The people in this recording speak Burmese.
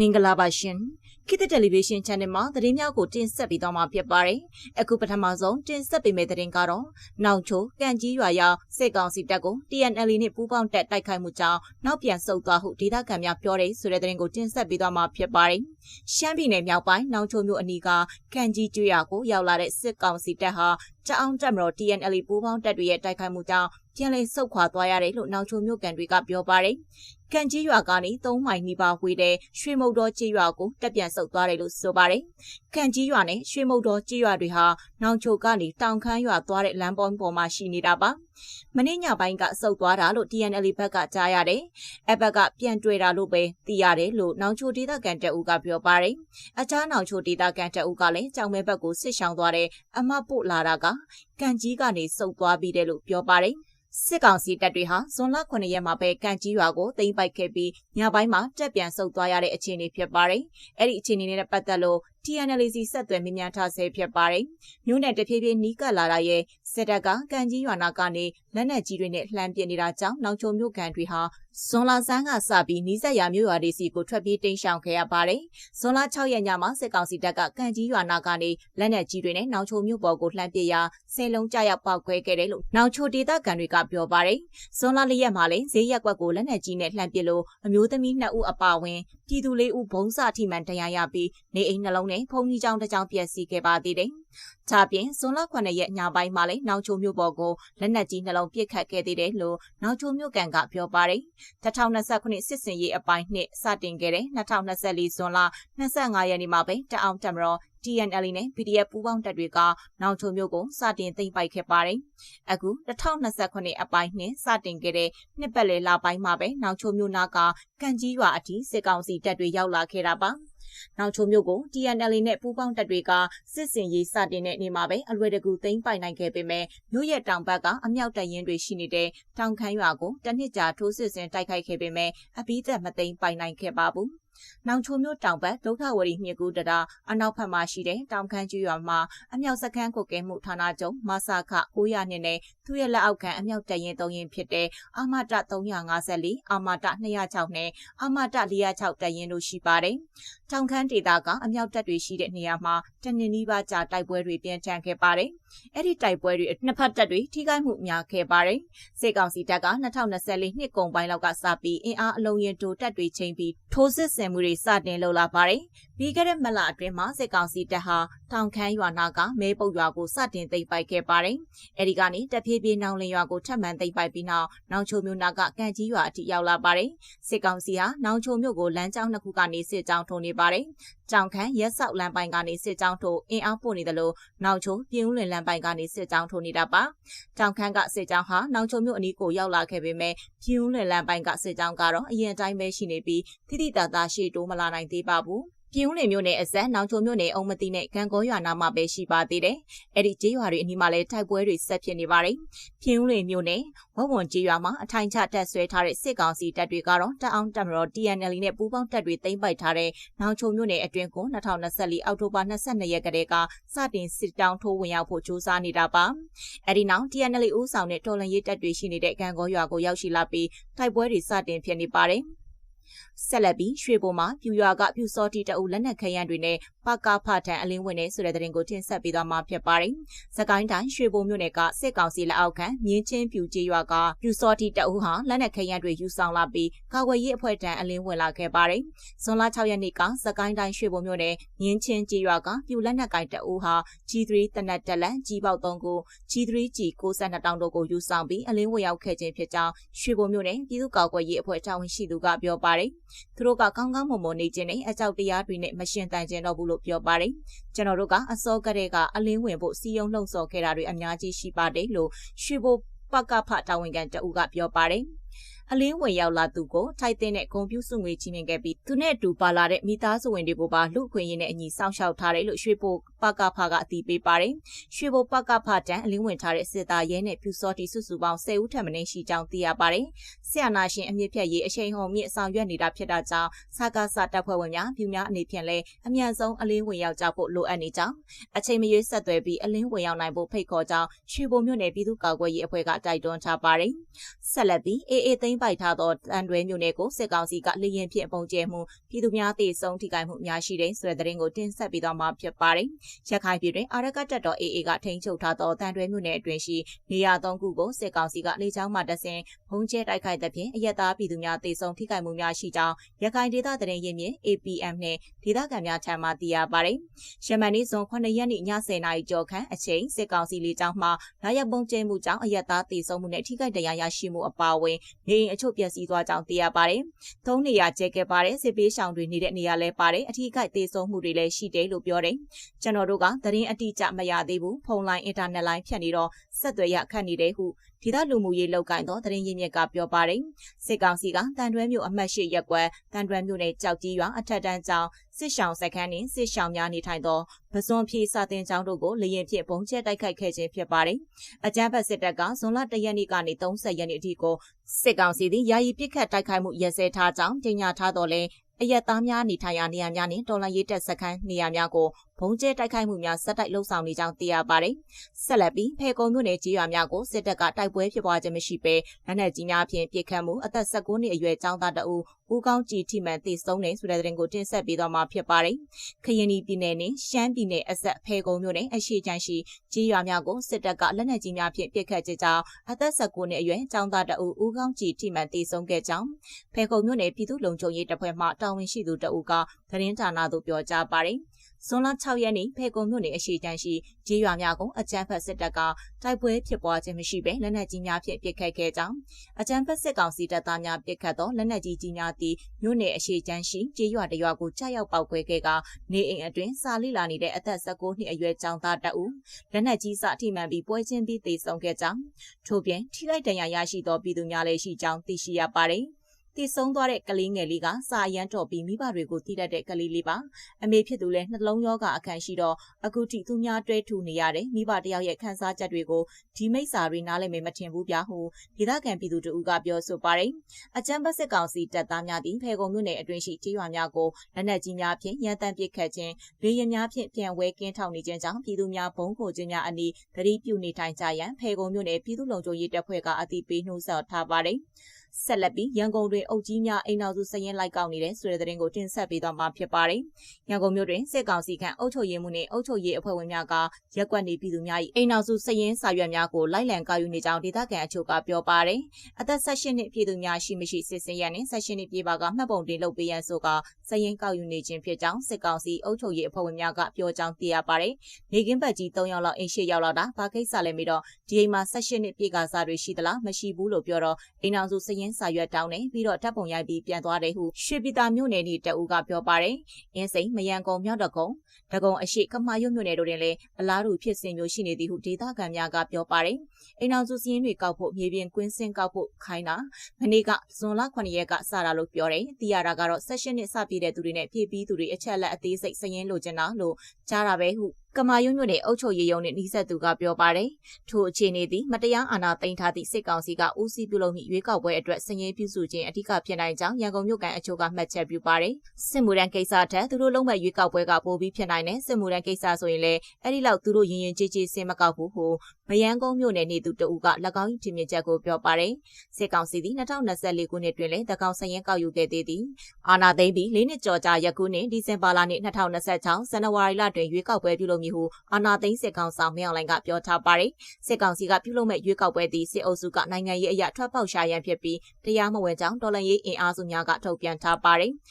မင်္ဂလာပါရှင်ခေတ်တယ်လီဗီရှင်း channel မှာသတင်းများကိုတင်ဆက်ပေးသွားမှာဖြစ်ပါတယ်အခုပထမဆုံးတင်ဆက်ပေးမယ့်သတင်းကတော့နောင်ချိုကန့်ကြီးရွာရောက်စစ်ကောင်စီတပ်ကို TNL နဲ့ပူးပေါင်းတပ်တိုက်ခိုက်မှုကြောင့်နောက်ပြန်ဆုတ်သွားဟုဒေသခံများပြောတဲ့ဆိုတဲ့သတင်းကိုတင်ဆက်ပေးသွားမှာဖြစ်ပါတယ်ရှမ်းပြည်နယ်မြောက်ပိုင်းနောင်ချိုမြို့အနီးကကန့်ကြီးကျွော်ကိုရောက်လာတဲ့စစ်ကောင်စီတပ်ဟာတအောင်တက်မတော် TNL ပူးပေါင်းတပ်တွေရဲ့တိုက်ခိုက်မှုကြောင့် ပြန်လည်ဆုတ်ခွာသွားရတယ်လို့နောင်ချိုမြို့ကန်တွေကပြောပါတယ်။ကန်ကြီးရွာကနေ3မိုင်နီးပါးဝေးတဲ့ရွှေမုတ်တော်ကြီးရွာကိုတက်ပြန်ဆုတ်သွားတယ်လို့ဆိုပါတယ်။ကန်ကြီးရွာနဲ့ရွှေမုတ်တော်ကြီးရွာတွေဟာနောင်ချိုကနေတောင်ခမ်းရွာသွားတဲ့လမ်းပေါ်ပေါ်မှာရှိနေတာပါ။မင်းညပိုင်းကဆုတ်သွားတာလို့ TNL ဘက်ကကြားရတယ်။အဘက်ကပြန်တွေ့တာလို့ပဲသိရတယ်လို့နောင်ချိုဒေသကန်တအူကပြောပါတယ်။အခြားနောင်ချိုဒေသကန်တအူကလည်းကြောင်မဲဘက်ကိုဆစ်ဆောင်သွားတဲ့အမတ်ပို့လာတာကကန်ကြီးကနေစုပ်သွားပြီးတယ်လို့ပြောပါတယ် စစ်ကောင်စီတပ်တွေဟာဇွန်လ9ရက်မှာပဲကန်ကြီးရွာကိုသိမ်းပိုက်ခဲ့ပြီးညပိုင်းမှာတက်ပြန်ဆုတ်သွားရတဲ့အခြေအနေဖြစ်ပါတယ်။အဲ့ဒီအခြေအနေနဲ့ပတ်သက်လို့ TNLC ဆက်သွယ်မြင်မြန်ထားဆဲဖြစ်ပါတယ်။မြို့နယ်တဖြည်းဖြည်းနီးကပ်လာတာရဲ့စစ်တပ်ကကန်ကြီးရွာနာကနေလက်နက်ကြီးတွေနဲ့လှမ်းပစ်နေတာကြောင့်နောက်ချုံမြို့ကန်တွေဟာဇွန်လဆန်းကစပြီးနီးစပ်ရာမြို့ရွာတွေစီကိုထွက်ပြေးတိမ်းရှောင်ခဲ့ရပါတယ်။ဇွန်လ6ရက်ညမှာစစ်ကောင်စီတပ်ကကန်ကြီးရွာနာကနေလက်နက်ကြီးတွေနဲ့နောက်ချုံမြို့ပေါ်ကိုလှမ်းပစ်ရာဆယ်လုံးကြရောက်ပောက်ခွဲခဲ့တယ်လို့နောက်ချိုဒေသခံတွေကပြောပါတယ်။ဇွန်လ၄ရက်မှာလည်းဈေးရက်ကွက်ကိုလက်နက်ကြီးနဲ့လှမ်းပစ်လို့အမျိုးသမီး2ဦးအပါအဝင်ပြည်သူ၄ဦးဘုံစထိမှန်တရားရပြီးနေအိမ်နှလုံးနဲ့ဖုန်ကြီးကျောင်းတစ်ကျောင်းပျက်စီးခဲ့ပါသေးတယ်။ဒါပြင်ဇွန်လ9ရက်ညပိုင်းမှာလည်းနောက်ချိုမြို့ပေါ်ကိုလက်နက်ကြီးနှလုံးပစ်ခတ်ခဲ့သေးတယ်လို့နောက်ချိုမြို့ကန်ကပြောပါတယ်။2029စစ်စင်ရေးအပိုင်းနှစ်စတင်ခဲ့တဲ့2024ဇွန်လ25ရက်နေ့မှာပဲတအောင်တမတော် TNL နဲ့ PDF ပူးပေါင်းတပ်တွေကနောက်ချုံမျိုးကိုစတင်သိမ်းပိုက်ခဲ့ပါတယ်။အခု2029အပိုင်းနှင့်စတင်ခဲ့တဲ့နှစ်ပတ်လည်လပိုင်းမှာပဲနောက်ချုံမျိုးနာကကန်ကြီးရွာအထိစစ်ကောင်စီတပ်တွေရောက်လာခဲ့တာပါ။ နောက်ချိုမျိုးကို TNL နဲ့ပူးပေါင်းတပ်တွေကစစ်စင်ရေးစတင်တဲ့နေ့မှာပဲအလွယ်တကူသိမ်းပိုက်နိုင်ခဲ့ပေမဲ့မြို့ရဲ့တောင်ဘက်ကအမြောက်တရင်တွေရှိနေတဲ့တောင်ခမ်းရွာကိုတနစ်ကြာထိုးစစ်ဆင်တိုက်ခိုက်ခဲ့ပေမဲ့အပိသက်မသိမ်းပိုက်နိုင်ခဲ့ပါဘူး။ နောင်ချိုမြို့တောင်ဘက်ဒုက္ခဝရီမြစ်ကူးတရာအနောက်ဘက်မှာရှိတဲ့တောင်ခမ်းကျွော်မှာအမြောက်စခန်းကိုကဲမှုဌာနချုပ်မဆာခ900နှစ်နဲ့သူ့ရဲ့လက်အောက်ခံအမြောက်တရင်3ရင်ဖြစ်တဲ့အာမတ354အာမတ206နဲ့အာမတ406တရင်တို့ရှိပါတယ်။တောင်ခမ်းဒေသကအမြောက်တပ်တွေရှိတဲ့နေရာမှာတနင်္နီးပါးကြာတိုက်ပွဲတွေပြင်းထန်ခဲ့ပါတယ်။အဲ့ဒီတိုက်ပွဲတွေနှစ်ဖက်တပ်တွေထိခိုက်မှုများခဲ့ပါတယ်။စစ်ကောင်စီတပ်က2024နှစ်ကုန်ပိုင်းလောက်ကစပြီးအင်အားအလုံးရင်တိုတပ်တွေချိန်ပြီးထိုးစစ်ဆင်မှုတွေစတင်လုပ်လာပါတယ်။ ပြီးခဲ့တဲ့မလအတွင်းမှာစစ်ကောင်စီတပ်ဟာတောင်ခမ်းရွာနာကမဲပုတ်ရွာကိုစတင်သိမ်းပိုက်ခဲ့ပါတယ်။အဲဒီကနေတဖြည်းဖြည်းနောင်လင်ရွာကိုထပ်မံသိမ်းပိုက်ပြီးနောက်နောင်ချိုမြို့နာကကန်ကြီးရွာအထိရောက်လာပါတယ်။စစ်ကောင်စီဟာနောင်ချိုမြို့ကိုလမ်းကြောင်းနှစ်ခုကနေစစ်ကြောင်းထုံနေပါတယ်။ကြောင်ခမ်းရက်ဆောက်လမ်းပိုင်းကနေစစ်ကြောင်းထိုးအင်အားပို့နေတယ်လို့နောင်ချိုပြင်းဦးလွင်လမ်းပိုင်းကနေစစ်ကြောင်းထိုးနေတာပါ။ကြောင်ခမ်းကစစ်ကြောင်းဟာနောင်ချိုမြို့အနီးကိုရောက်လာခဲ့ပေမဲ့ပြင်းဦးလွင်လမ်းပိုင်းကစစ်ကြောင်းကတော့အရင်အတိုင်းပဲရှိနေပြီးတိတိတသာရှေ့တိုးမလာနိုင်သေးပါဘူး။ ပြည်ဦးလင်မြို့နယ်အစက်နောင်ချုံမြို့နယ်အုံမတိနဲ့ကံကောရွာနာမှာပဲရှိပါသေးတယ်။အဲ့ဒီကျေးရွာတွေအနီးမှာလည်းတိုက်ပွဲတွေဆက်ဖြစ်နေပါတယ်။ပြည်ဦးလင်မြို့နယ်ဝဝွန်ကျေးရွာမှာအထိုင်ချတက်ဆွဲထားတဲ့စစ်ကောင်စီတပ်တွေကတော့တအောင်တပ်မတော် TNL နဲ့ပူးပေါင်းတပ်တွေသိမ်းပိုက်ထားတဲ့နောင်ချုံမြို့နယ်အတွင်းကို2024အောက်တိုဘာ22ရက်ကတည်းကစတင်စစ်တောင်းထိုးဝင်ရောက်ဖို့ကြိုးစားနေတာပါ။အဲ့ဒီနောက် TNL ဦးဆောင်တဲ့တော်လန်ရေးတပ်တွေရှိနေတဲ့ကံကောရွာကိုရောက်ရှိလာပြီးတိုက်ပွဲတွေစတင်ဖြစ်နေပါတယ်။ ဆက်လက်ပြီးရွှေဘုံမှာပြူရွာကပြူစောတိတအုပ်လက်နက်ခဲယမ်းတွေနဲ့ ပကဖထံအလင်းဝင်နေဆိုတဲ့တဲ့ရင်ကိုတင်ဆက်ပေးသွားမှာဖြစ်ပါတယ်။စကိုင်းတိုင်းရွှေဘုံမြို့နယ်ကစစ်ကောင်စီလက်အောက်ခံမြင်းချင်းပြူကျေးရွာကပြူစောတိတအုပ်ဟာလက်နက်ခဲယမ်းတွေယူဆောင်လာပြီးကာကွယ်ရေးအဖွဲ့တံအလင်းဝင်လာခဲ့ပါတယ်။ဇွန်လ6ရက်နေ့ကစကိုင်းတိုင်းရွှေဘုံမြို့နယ်မြင်းချင်းကျေးရွာကပြူလက်နက်ကိုင်တအုပ်ဟာ G3 တနက်တက်လန်ကြီးပေါက်3ကို G3G 62တောင်တို့ကိုယူဆောင်ပြီးအလင်းဝင်ရောက်ခဲ့ခြင်းဖြစ်ကြောင်းရွှေဘုံမြို့နယ်ပြည်သူ့ကာကွယ်ရေးအဖွဲ့တာဝန်ရှိသူကပြောပါတယ်။သူတို့ကကောင်းကောင်းမွန်မွန်နေခြင်းနဲ့အကြောက်တရားတွေနဲ့မရှင်တန်ခြင်းတော့ဘူးလို့ပြောပါတယ်ကျွန်တော်တို့ကအစောကတည်းကအလင်းဝင်ဖို့စီယုံလှုံ့ဆော်ခဲ့တာတွေအများကြီးရှိပါတယ်လို့ရွှေဘိုပကဖတာဝန်ခံတအူကပြောပါတယ် အလင်းဝင်ရောက်လာသူကိုထိုက်တဲ့ဂုံပြူစုငွေချီးမြှင့်ခဲ့ပြီးသူနဲ့အတူပါလာတဲ့မိသားစုဝင်တွေကိုပါလူခွင့်ရင်းနဲ့အညီစောင့်ရှောက်ထားတယ်လို့ရွှေဘိုပကဖကအသိပေးပါတယ်။ရွှေဘိုပကဖတန်းအလင်းဝင်ထားတဲ့စစ်သားရဲနဲ့ပြူစောတီစုစုပေါင်း10ဦးထပ်မင်းရှိကြောင်းသိရပါတယ်။ဆရာနာရှင်အမြင့်ဖြတ်ရေးအချိန်ဟုန်မြင့်ဆောင်ရွက်နေတာဖြစ်တာကြောင့်စကားစတပ်ဖွဲ့ဝင်များပြူများအနေဖြင့်လည်းအမြန်ဆုံးအလင်းဝင်ရောက်ကြဖို့လိုအပ်နေကြောင်းအချိန်မရွေးဆက်သွယ်ပြီးအလင်းဝင်ရောက်နိုင်ဖို့ဖိတ်ခေါ်ကြောင်းရွှေဘိုမြို့နယ်ပြည်သူ့ကာကွယ်ရေးအဖွဲ့ကတိုက်တွန်းထားပါတယ်။ဆက်လက်ပြီးအေးအေးသိမ်းပိုက်ထားသောတန်တွဲမြို့နယ်ကိုစစ်ကောင်စီကလေရင်ဖြင့်ပုံကျဲမှုပြည်သူများတေဆုံးထိခိုက်မှုများရှိတဲ့ဆွဲတဲ့ရင်ကိုတင်ဆက်ပြီးတော့မှဖြစ်ပါတယ်။ရခိုင်ပြည်တွင်အာရကတပ်တော်အေးအေးကထိန်းချုပ်ထားသောတန်တွဲမြို့နယ်အတွင်းရှိနေရာသုံးခုကိုစစ်ကောင်စီကလေကြောင်းမှတဆင်ဘုံကျဲတိုက်ခိုက်တဲ့ဖြင့်အရက်သားပြည်သူများတေဆုံးထိခိုက်မှုများရှိကြောင်းရခိုင်ဒေသသတင်းရင်းမြစ် APM နှင့်ဒေသခံများထံမှသိရပါတယ်။ရမန်နေ့ဇွန်9ရက်နေ့ည10:00နာရီကျော်ခန့်အချိန်စစ်ကောင်စီလေကြောင်းမှလာရောက်ပုံကျဲမှုကြောင့်အရက်သားတေဆုံးမှုနဲ့ထိခိုက်ဒဏ်ရာရရှိမှုအပါအဝင်နေအိမ်အချို့ပျက်စီးသွားကြောင်းသိရပါတယ်။သုံးနေရာကျဲခဲ့ပါတယ်စစ်ပေးဆောင်တွေနေတဲ့နေရာလဲပါတယ်အထီးကိုက်တေဆုံးမှုတွေလည်းရှိတယ်လို့ပြောတယ်။ကျွန်တော်တို့ကသတင်းအတိအကျမရသေးဘူးဖုန်းလိုင်းအင်တာနက်လိုင်းဖြတ်နေတော့ဆက်သွယ်ရခက်နေတယ်ဟုဒေသလူမှုရေးလောက်ကင်သောသတင်းရင်းမြစ်ကပြောပါတယ်။စစ်ကောင်စီကတန်တွဲမြို့အမှတ်ရှိရက်ကွက်တန်တွဲမြို့နယ်ကြောက်ကြီးရွာအထက်တန်းကျောင်းစစ်ရှောင်းစခန်းနှင့်စစ်ရှောင်းများနေထိုင်သောပစွန်ဖြေစာတင်ကျောင်းတို့ကိုလေရင်ဖြင့်ပုံကျဲတိုက်ခိုက်ခဲ့ခြင်းဖြစ်ပါတယ်။အကြမ်းဖက်စစ်တပ်ကဇွန်လ1ရက်နေ့ကနေ30ရက်နေ့အထိကိုစစ်ကောင်စီသည်ယာယီပစ်ခတ်တိုက်ခိုက်မှုရက်စဲထားကြောင်းကြေညာထားတော်လဲအရက်သားများနေထိုင်ရာနေရာများနှင့်တော်လန်ရေးတပ်စခန်းနေရာများကိုဘုံကျဲတိုက်ခိုက်မှုများဆက်တိုက်လှုပ်ဆောင်နေကြောင်းသိရပါတယ်။ဆက်လက်ပြီးဖေကုံမြို့နယ်ကြီးရွာများကိုစစ်တပ်ကတိုက်ပွဲဖြစ်ပွားခြင်းမရှိဘဲလက်နက်ကြီးများဖြင့်ပစ်ခတ်မှုအသက်16နှစ်အရွယ်ကျောင်းသားတအူဦးကောင်းကြည်ထိမှန်တည်ဆုံးနေဆိုတဲ့သတင်းကိုတင်ဆက်ပေးသွားမှာဖြစ်ပါတယ်။ခရင်နီပြည်နယ်နဲ့ရှမ်းပြည်နယ်အဆက်ဖေကုံမြို့နယ်အရှိချမ်းရှိကြီးရွာများကိုစစ်တပ်ကလက်နက်ကြီးများဖြင့်ပစ်ခတ်ကြကြောင်းအသက်16နှစ်အရွယ်ကျောင်းသားတအူဦးကောင်းကြည်ထိမှန်တည်ဆုံးခဲ့ကြောင်းဖေကုံမြို့နယ်ပြည်သူ့လုံခြုံရေးတပ်ဖွဲ့မှတာဝန်ရှိသူတအူကသတင်းဌာနသို့ပြောကြားပါတယ်။ဇွန်လ6ရက်နေ့ဖေကုံမြို့နယ်အရှိတန်းရှိဂျေးရွာများကိုအကြမ်းဖက်စစ်တပ်ကတိုက်ပွဲဖြစ်ပွားခြင်းမရှိဘဲလက်နက်ကြီးများဖြင့်ပစ်ခတ်ခဲ့ကြောင်းအကြမ်းဖက်စစ်ကောင်စီတပ်သားများပစ်ခတ်သောလက်နက်ကြီးကြီးများသည့်မြို့နယ်အရှိတန်းရှိဂျေးရွာတရွာကိုကြားရောက်ပောက်ကွဲခဲ့ကနေအိမ်အတွင်းစာလိလာနေတဲ့အသက်16နှစ်အရွယ်ကျောင်းသားတအူလက်နက်ကြီးစထိမှန်ပြီးပွဲချင်းပြီးသေဆုံးခဲ့ကြောင်းထို့ပြင်ထိခိုက်ဒဏ်ရာရရှိသောပြည်သူများလည်းရှိကြောင်းသိရှိရပါတယ်။ တည်ဆုံးသွားတဲ့ကလေးငယ်လေးကစာရမ်းတော်ပြီးမိဘတွေကိုတိတတ်တဲ့ကလေးလေးပါအမေဖြစ်သူလည်းနှလုံးရောဂါအခန့်ရှိတော့အခုထိသူများတွဲထူနေရတယ်မိဘတယောက်ရဲ့ခံစားချက်တွေကိုဒီမိစ္ဆာတွေနားလည်မေမထင်ဘူးဗျာဟုဒေသခံပြည်သူတို့ကပြောဆိုပါတယ်အကြံပတ်စစ်ကောင်စီတပ်သားများသည်ဖေကုံမြို့နယ်အတွင်းရှိကြေးရွာများကိုလက်နက်ကြီးများဖြင့်ရန်တမ်းပစ်ခတ်ခြင်းလေယာဉ်များဖြင့်ပြန်ဝဲကင်းထောက်နေခြင်းကြောင့်ပြည်သူများဘုံခိုခြင်းများအနီးသတိပြုနေထိုင်ကြရန်ဖေကုံမြို့နယ်ပြည်သူ့လုံခြုံရေးတပ်ဖွဲ့ကအသိပေးနှိုးဆော်ထားပါတယ် ဆက်လက်ပြီးရန်ကုန်တွင်အုပ်ကြီးများအိမ်နောက်စုစရင်လိုက်ကောက်နေတဲ့ဆိုတဲ့သတင်းကိုတင်ဆက်ပေးသွားမှာဖြစ်ပါတယ်။ရန်ကုန်မြို့တွင်စစ်ကောင်စီခန့်အုပ်ချုပ်ရေးမှုနှင့်အုပ်ချုပ်ရေးအဖွဲ့ဝင်များကရက်ကွက်နေပြည်သူများ၏အိမ်နောက်စုစရင်စာရွက်များကိုလိုက်လံကောက်ယူနေကြောင်းဒေသခံအချို့ကပြောပါတယ်။အသက်16နှစ်ပြည်သူများရှိမရှိစစ်စင်ရန်နှင့်16နှစ်ပြည်ပါကမှတ်ပုံတင်လုပ်ပေးရန်ဆိုကစရင်ကောက်ယူနေခြင်းဖြစ်ကြောင်းစစ်ကောင်စီအုပ်ချုပ်ရေးအဖွဲ့ဝင်များကပြောကြောင်းသိရပါတယ်။နေကင်းဘက်ကြီး3ယောက်လောက်အိမ်ရှိရောက်လာတာဘာကိစ္စလဲမိတော့ဒီအိမ်မှာ16နှစ်ပြည်ကစားတွေရှိသလားမရှိဘူးလို့ပြောတော့အိမ်နောက်စုစရင်စာရွက်တောင်းနေပြီးတော့ဓာတ်ပုံရိုက်ပြီးပြန်သွားတယ်ဟုရွှေပြည်သာမြို့နယ်ဤတအူးကပြောပါတယ်။အင်းစိန်မယံကုံမြောက်တကုံဒဂုံအရှိကမာရွတ်မြို့နယ်တို့တွင်လည်းအလားတူဖြစ်စဉ်မျိုးရှိနေသည်ဟုဒေသခံများကပြောပါတယ်။အိမ်အောင်စုစည်းရင်းတွေကောက်ဖို့မြေပြင်ကွင်းစင်ကောက်ဖို့ခိုင်းတာမနေ့ကဇွန်လ9ရက်ကစတာလို့ပြောတယ်။သိရတာကတော့ session နှစ်စပြည့်တဲ့သူတွေနဲ့ပြည်ပြီးသူတွေအချက်အလက်အသေးစိတ်စရင်လိုချင်တာလို့ကြားတာပဲဟု ကမာယွန်းမြို့နယ်အုပ်ချုပ်ရေးရုံးနဲ့နှိစက်သူကပြောပါတယ်။ထိုအခြေအနေသည်မတရားအာဏာသိမ်းထားသည့်စစ်ကောင်စီကဦးစီးပြုလုပ်မည့်ရွေးကောက်ပွဲအတွက်စည်ရင်းပြုစုခြင်းအထူးဖြစ်နိုင်ကြောင်းရန်ကုန်မြို့ကန်အချို့ကမှတ်ချက်ပြုပါတယ်။စစ်မှုရန်ကိစ္စထက်သူတို့လုံးမဲ့ရွေးကောက်ပွဲကပိုပြီးဖြစ်နိုင်တဲ့စစ်မှုရန်ကိစ္စဆိုရင်လည်းအဲ့ဒီလောက်သူတို့ရင်ရင်ကြည်ကြည်စင်မကောက်ဘူးဟုမယန်းကုန်းမြို့နယ်နေသူတဦးက၎င်း၏ထင်မြင်ချက်ကိုပြောပါတယ်။စစ်ကောင်စီသည်2024ခုနှစ်တွင်လည်းတကောင်စရင်ကောက်ယူခဲ့သေးသည်။အာဏာသိမ်းပြီး၄နှစ်ကျော်ကြာယခုနှစ်ဒီဇင်ဘာလနှင့်2026ဇန်နဝါရီလတွင်ရွေးကောက်ပွဲပြုလုပ်မည်ဟုအာဏာသိမ်းစစ်ကောင်ဆောင်မြောင်လိုင်ကပြောထားပါတယ်။စစ်ကောင်စီကပြုလုပ်မဲ့ရွေးကောက်ပွဲသည်စစ်အုပ်စုကနိုင်ငံရေးအရာထွက်ပေါက်ရှာရန်ဖြစ်ပြီးတရားမဝင်ကြောင်းတော်လှန်ရေးအင်အားစုများကထုတ်ပြန်ထားပါတယ်။